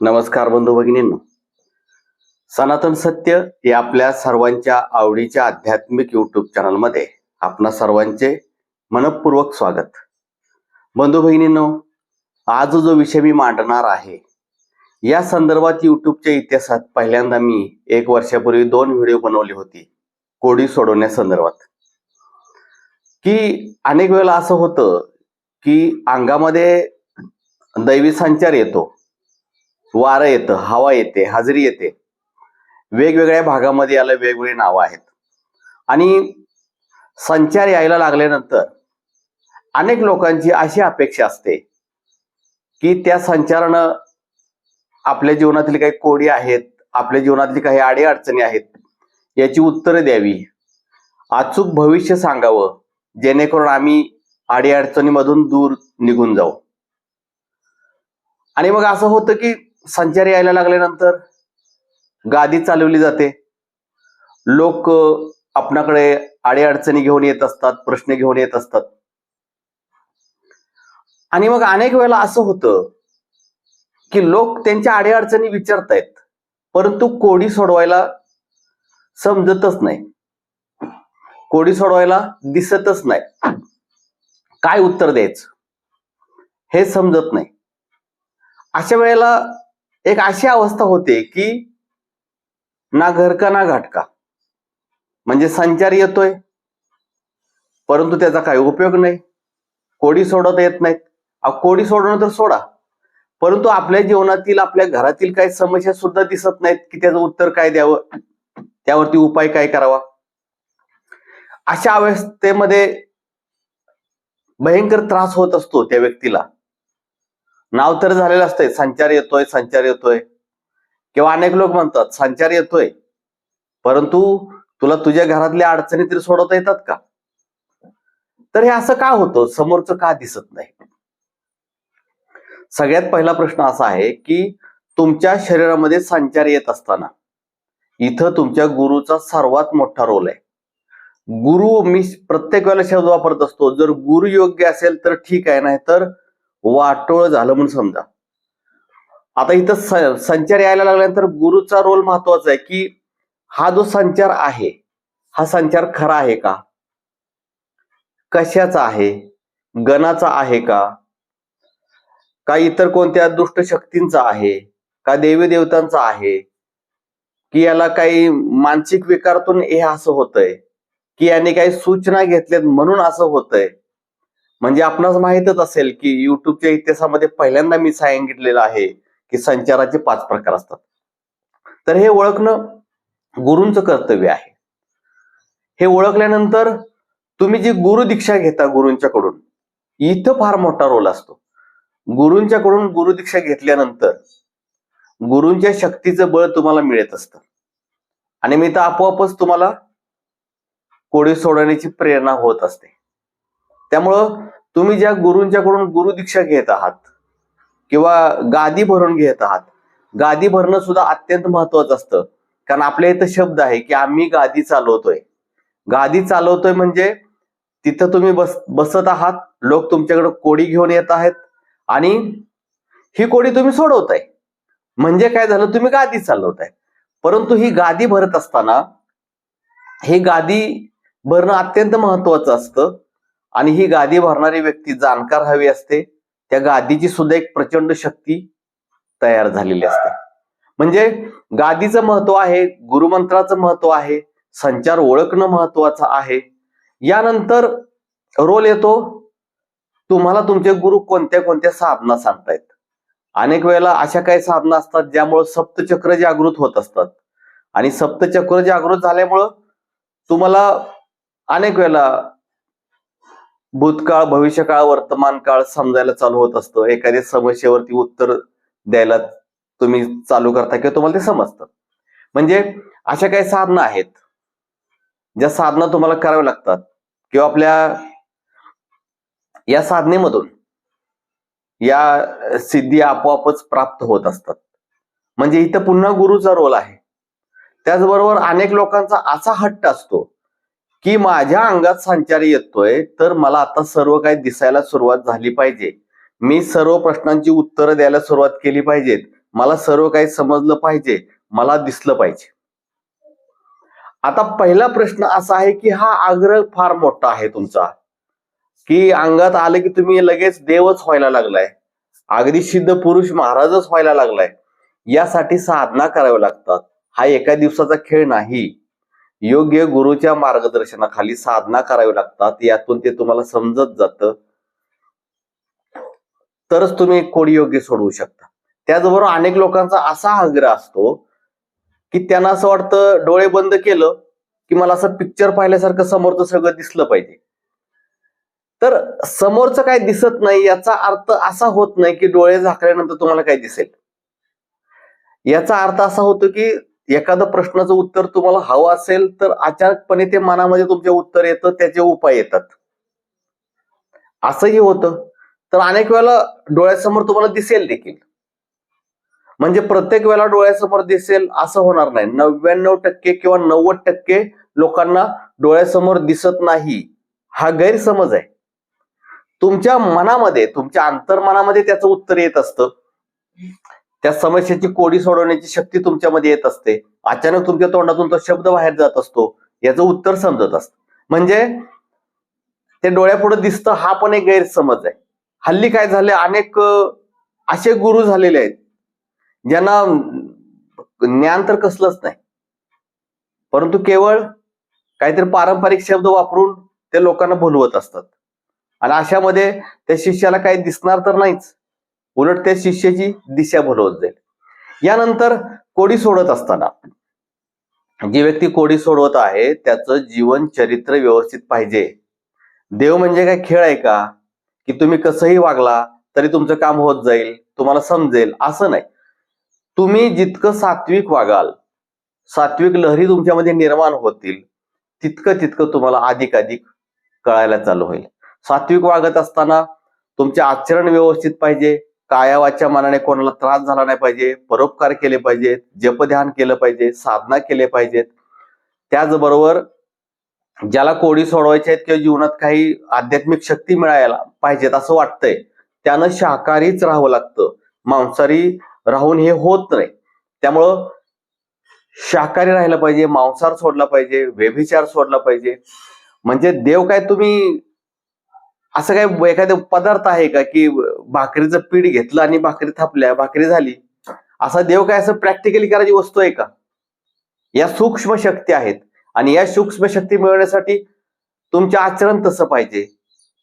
नमस्कार बंधू भगिनींनो. सनातन सत्य या आपल्या सर्वांच्या आवडीच्या आध्यात्मिक युट्यूब चॅनलमध्ये आपणा सर्वांचे मनपूर्वक स्वागत. बंधू भगिनींनो आज जो विषय मी मांडणार आहे या संदर्भात युट्यूबच्या इतिहासात पहिल्यांदा मी एक वर्षापूर्वी दोन व्हिडिओ बनवली होती कोडी सोडवण्यासंदर्भात की अनेक वेळेला असं होतं की अंगामध्ये दैवी संचार येतो वारं येतं हवा येते हजेरी येते. वेगवेगळ्या भागामध्ये याला वेगवेगळी नावं आहेत. आणि संचार यायला लागल्यानंतर अनेक लोकांची अशी अपेक्षा असते की त्या संचारानं आपल्या जीवनातील काही कोडी आहेत आपल्या जीवनातली काही आडी अडचणी आहेत याची उत्तरं द्यावी. अचूक भविष्य सांगावं जेणेकरून आम्ही आडी अडचणीमधून दूर निघून जाऊ. आणि मग असं होतं की संचारी यायला लागल्यानंतर गादी चालवली जाते. लोक आपणाकडे आडी अडचणी घेऊन येत असतात प्रश्न घेऊन येत असतात. आणि मग अनेक वेळेला असं होतं की लोक त्यांच्या आडी अडचणी विचारतायत परंतु कोडी सोडवायला समजतच नाही. कोडी सोडवायला दिसतच नाही. काय उत्तर द्यायचं? हे समजत नाही. अशा वेळेला एक अशी अवस्था होते की ना घरका ना घाटका म्हणजे संचार येतोय परंतु त्याचा काही उपयोग नाही. कोडी सोडवता येत नाहीत. कोडी सोडवणं तर सोडा. परंतु आपल्या जीवनातील आपल्या घरातील काही समस्या सुद्धा दिसत नाहीत की त्याचं उत्तर काय द्यावं. त्यावरती उपाय काय करावा? अशा अवस्थेमध्ये भयंकर त्रास होत असतो त्या व्यक्तीला. नाव तर झालेलं असतंय. संचार येतोय संचार येतोय. किंवा अनेक लोक म्हणतात संचार येतोय. परंतु तुला तुझ्या घरातल्या अडचणी तरी सोडवता येतात का? तर हे असं का होतं? समोरचं का दिसत नाही? सगळ्यात पहिला प्रश्न असा आहे की तुमच्या शरीरामध्ये संचार येत असताना इथं तुमच्या गुरुचा सर्वात मोठा रोल आहे. गुरु मी प्रत्येक वेळेला शब्द वापरत असतो. जर गुरु योग्य असेल तर ठीक आहे नाही तर वाटोळ झालं म्हणून समजा. आता इथं संचार यायला लागल्यानंतर गुरुचा रोल महत्त्वाचा आहे की हा जो संचार आहे हा संचार खरा आहे का? कशाचा आहे? गणाचा आहे का? का इतर कोणत्या दुष्ट शक्तींचा आहे? का देवी देवतांचा आहे? की याला काही मानसिक विकारातून हे असं होतंय? की याने काही सूचना घेतल्यात म्हणून असं होतंय? म्हणजे आपणास माहितच असेल की युट्यूबच्या इतिहासामध्ये पहिल्यांदा मी सांगितलेलं आहे की संचाराचे पाच प्रकार असतात. तर हे ओळखणं गुरूंचं कर्तव्य आहे. हे ओळखल्यानंतर तुम्ही जी गुरु दीक्षा घेता गुरूंच्याकडून इथं फार मोठा रोल असतो. गुरूंच्याकडून गुरु दीक्षा घेतल्यानंतर गुरूंच्या शक्तीचं बळ तुम्हाला मिळत असतं. आणि मी तर आपोआपच तुम्हाला कोडी सोडवण्याची प्रेरणा होत असते. त्यामुळं तुम्ही ज्या गुरूंच्याकडून गुरु दीक्षा घेत आहात किंवा गादी भरून घेत आहात गादी भरणं सुद्धा अत्यंत महत्वाचं असतं. कारण आपल्या इथं शब्द आहे की आम्ही गादी चालवतोय. गादी चालवतोय म्हणजे तिथं तुम्ही बस बसत आहात लोक तुमच्याकडे कोडी घेऊन येत आहेत आणि ही कोडी तुम्ही सोडवताय. म्हणजे काय झालं? तुम्ही गादी चालवताय. परंतु ही गादी भरत असताना हे गादी भरणं अत्यंत महत्वाचं असतं. आणि ही गादी भरणारी व्यक्ती जाणकार हवी असते त्या गादीची सुद्धा एक प्रचंड शक्ती तयार झालेली असते. म्हणजे गादीचं महत्त्व आहे गुरुमंत्राचं महत्त्व आहे संचार ओळखणं महत्वाचं आहे. यानंतर रोल येतो तुम्हाला तुमचे गुरु कोणत्या कोणत्या साधना सांगतायत? अनेक वेळेला अशा काही साधना असतात ज्यामुळं सप्तचक्र जागृत होत असतात. आणि सप्तचक्र जागृत झाल्यामुळं तुम्हाला अनेक वेळेला भूतकाळ भविष्यकाळ वर्तमान काळ समजायला चालू होत असतं. एखाद्या समस्येवरती उत्तर द्यायला तुम्ही चालू करता किंवा तुम्हाला ते समजतं. म्हणजे अशा काही साधना आहेत. ज्या साधना तुम्हाला कराव्या लागतात. किंवा आपल्या या साधनेमधून या सिद्धी आपोआपच प्राप्त होत असतात. म्हणजे इथं पुन्हा गुरुचा रोल आहे. त्याचबरोबर अनेक लोकांचा असा हट्ट असतो. की माझ्या अंगात संचार येतोय तर मला आता सर्व काही दिसायला सुरुवात झाली पाहिजे. मी सर्व प्रश्नांची उत्तरं द्यायला सुरुवात केली पाहिजेत. मला सर्व काही समजलं पाहिजे. मला दिसलं पाहिजे. आता पहिला प्रश्न असा आहे की हा आग्रह फार मोठा आहे तुमचा. की अंगात आलं की तुम्ही लगेच देवच व्हायला लागलाय. अगदी सिद्ध पुरुष महाराजच व्हायला लागलाय. यासाठी साधना कराव्या लागतात. हा एका दिवसाचा खेळ नाही. योग्य गुरुच्या मार्गदर्शनाखाली साधना करावी लागतात. यातून ते तुम्हाला समजत जातं. तरच तुम्ही कोडी योग्य सोडवू शकता. त्याचबरोबर अनेक लोकांचा असा आग्रह असतो की त्यांना असं वाटतं डोळे बंद केलं की मला असं पिक्चर पाहिल्यासारखं समोरचं सगळं दिसलं पाहिजे. तर समोरचं काय दिसत नाही याचा अर्थ असा होत नाही की डोळे झाकल्यानंतर तुम्हाला काय दिसेल? याचा अर्थ असा होतो की एखादं प्रश्नाचं उत्तर तुम्हाला हवं असेल तर अचानकपणे ते मनामध्ये तुमचे उत्तर येतं त्याचे उपाय येतात. असंही होतं. तर अनेक वेळेला डोळ्यासमोर तुम्हाला दिसेल देखील. म्हणजे प्रत्येक वेळेला डोळ्यासमोर दिसेल असं होणार नाही. नव्याण्णव टक्के किंवा नव्वद टक्के लोकांना डोळ्यासमोर दिसत नाही. हा गैरसमज आहे. तुमच्या मनामध्ये तुमच्या अंतर्मनामध्ये त्याचं उत्तर येत असतं. त्या समस्येची कोडी सोडवण्याची शक्ती तुमच्यामध्ये येत असते. अचानक तुमच्या तोंडातून तो शब्द बाहेर जात असतो. याचं उत्तर समजत असतं. म्हणजे ते डोळ्यापुढे दिसतं हा पण एक गैरसमज आहे. हल्ली काय झाले अनेक असे गुरु झालेले आहेत ज्यांना ज्ञान तर कसलंच नाही. परंतु केवळ काहीतरी पारंपरिक शब्द वापरून ते लोकांना भुलवत असतात. आणि अशामध्ये त्या शिष्याला काही दिसणार तर नाहीच. उलट त्या शिष्याची दिशा होत जाईल. यानंतर कोडी सोडत असताना जी व्यक्ती कोडी सोडवत आहे त्याचं जीवन चरित्र व्यवस्थित पाहिजे. देव म्हणजे काय? खेळ आहे का? की तुम्ही कसंही वागला तरी तुमचं काम होत जाईल तुम्हाला समजेल असं नाही. तुम्ही जितकं सात्विक वागाल सात्विक लहरी तुमच्यामध्ये निर्माण होतील तितकं तितकं तुम्हाला अधिक अधिक कळायला चालू होईल. सात्विक वागत असताना तुमचे आचरण व्यवस्थित पाहिजे कायावाच्या मनाने कोणाला त्रास झाला नाही पाहिजे परोपकार केले पाहिजेत जपध्यान केलं पाहिजे साधना केले पाहिजेत. त्याचबरोबर ज्याला कोडी सोडवायच्या आहेत किंवा जीवनात काही आध्यात्मिक शक्ती मिळायला पाहिजेत असं वाटतंय त्यानं शाकाहारीच राहावं लागतं. मांसाहारी राहून हे होत नाही. त्यामुळं शाकाहारी राहिलं पाहिजे मांसाहार सोडला पाहिजे व्यभिचार सोडला पाहिजे. म्हणजे देव काय तुम्ही असं काय एखादा पदार्थ आहे का की भाकरीचं पीठ घेतलं आणि भाकरी थापल्या भाकरी झाली? असा देव काय असं प्रॅक्टिकली करायची वस्तू आहे का? या सूक्ष्म शक्ती आहेत आणि या सूक्ष्म शक्ती मिळवण्यासाठी तुमचे आचरण तसं पाहिजे.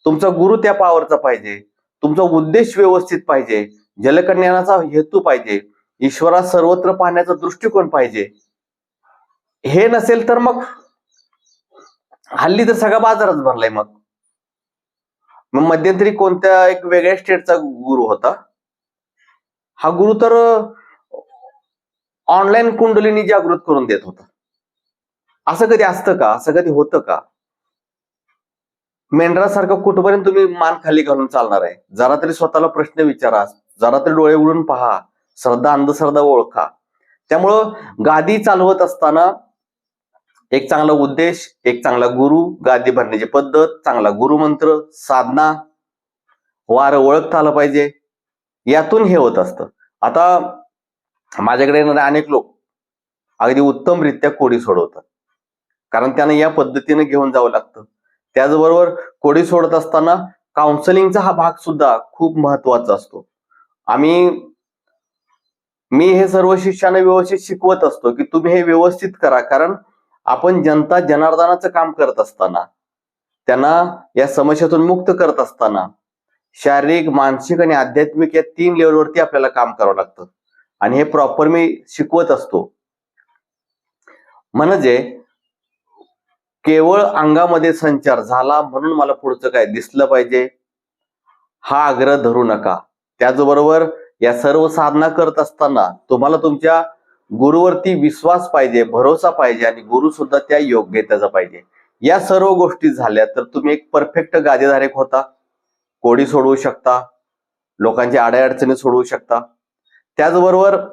तुमचा गुरु त्या पावरचा पाहिजे. तुमचा उद्देश व्यवस्थित पाहिजे. जलकल्याणाचा हेतू पाहिजे. ईश्वरा सर्वत्र पाहण्याचा दृष्टिकोन पाहिजे. हे नसेल तर मग हल्ली तर सगळा बाजारच भरलाय मग. मग मध्यंतरी कोणत्या एक वेगळ्या स्टेटचा गुरु होता? हा गुरु तर ऑनलाईन कुंडलीनी जागृत करून देत होता. असं कधी असतं का? असं कधी होतं का? मेंढरासारखं कुठपर्यंत तुम्ही मान खाली घालून चालणार आहे? जरा तरी स्वतःला प्रश्न विचारा. जरा तरी डोळे उडून पहा. श्रद्धा अंधश्रद्धा ओळखा. त्यामुळं गादी चालवत असताना एक चांगला उद्देश एक चांगला गुरु गादी भरण्याची पद्धत चांगला गुरुमंत्र साधना वार ओळखता आलं पाहिजे. यातून हे होत असतं. आता माझ्याकडे येणारे अनेक लोक अगदी उत्तमरित्या कोडी सोडवतात. कारण त्यांना या पद्धतीने घेऊन जावं लागतं. त्याचबरोबर कोडी सोडत असताना काउन्सिलिंगचा हा भाग सुद्धा खूप महत्त्वाचा असतो. आम्ही मी हे सर्व शिष्यांना व्यवस्थित शिकवत असतो की तुम्ही हे व्यवस्थित करा. कारण आपण जनता जनार्दनाचं काम करत असताना त्यांना या समस्येतून मुक्त करत असताना शारीरिक मानसिक आणि आध्यात्मिक या तीन लेवलवरती आपल्याला काम करावं लागतं. आणि हे प्रॉपर मी शिकवत असतो. म्हणजे केवळ अंगामध्ये संचार झाला म्हणून मला पुढचं काय दिसलं पाहिजे? हा आग्रह धरू नका. त्याचबरोबर या सर्व साधना करत असताना तुम्हाला तुमच्या गुरुवरती विश्वास पाहिजे भरोसा पाहिजे आणि गुरु सुद्धा त्या योग्यतेचा पाहिजे. या सर्व गोष्टी झाल्या तर तुम्ही एक परफेक्ट गादेधारक होता. कोडी सोडवू शकता. लोकांच्या अडचणी सोडवू शकता. त्याचबरोबर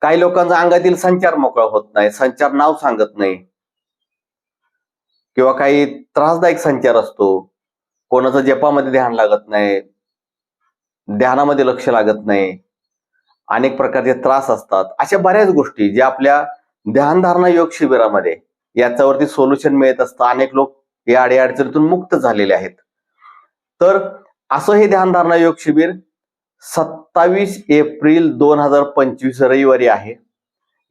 काही लोकांचा अंगातील संचार मोकळा होत नाही संचार नाव सांगत नाही. किंवा काही त्रासदायक संचार असतो. कोणाचं जपामध्ये ध्यान लागत नाही. ध्यानामध्ये लक्ष लागत नाही. अनेक प्रकारचे त्रास असतात. अशा बऱ्याच गोष्टी ज्या आपल्या ध्यानधारणा योग शिबिरामध्ये याच्यावरती सोल्युशन मिळत असतं. अनेक लोक या अडीअडचणीतून मुक्त झालेले आहेत. तर असं हे ध्यानधारणा योग शिबिर सत्तावीस एप्रिल दोन हजार पंचवीस रविवारी आहे.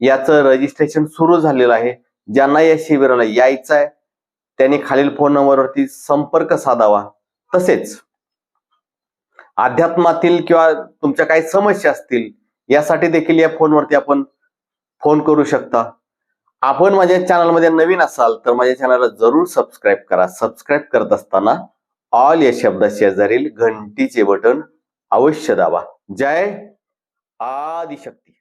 याचं रजिस्ट्रेशन सुरू झालेलं आहे. ज्यांना या शिबिराला यायचं आहे त्यांनी खालील फोन नंबरवरती संपर्क साधावा. तसेच अध्यात्मातील किंवा तुमच्या काही समस्या असतील यासाठी देखील या फोनवरती आपण फोन करू शकता. आपण माझ्या चॅनलमध्ये नवीन असाल तर माझ्या चॅनलला जरूर सबस्क्राईब करा. सबस्क्राईब करत असताना ऑल या शब्दा शेजारील घंटीचे बटन अवश्य दाबा. जय आदिशक्ती.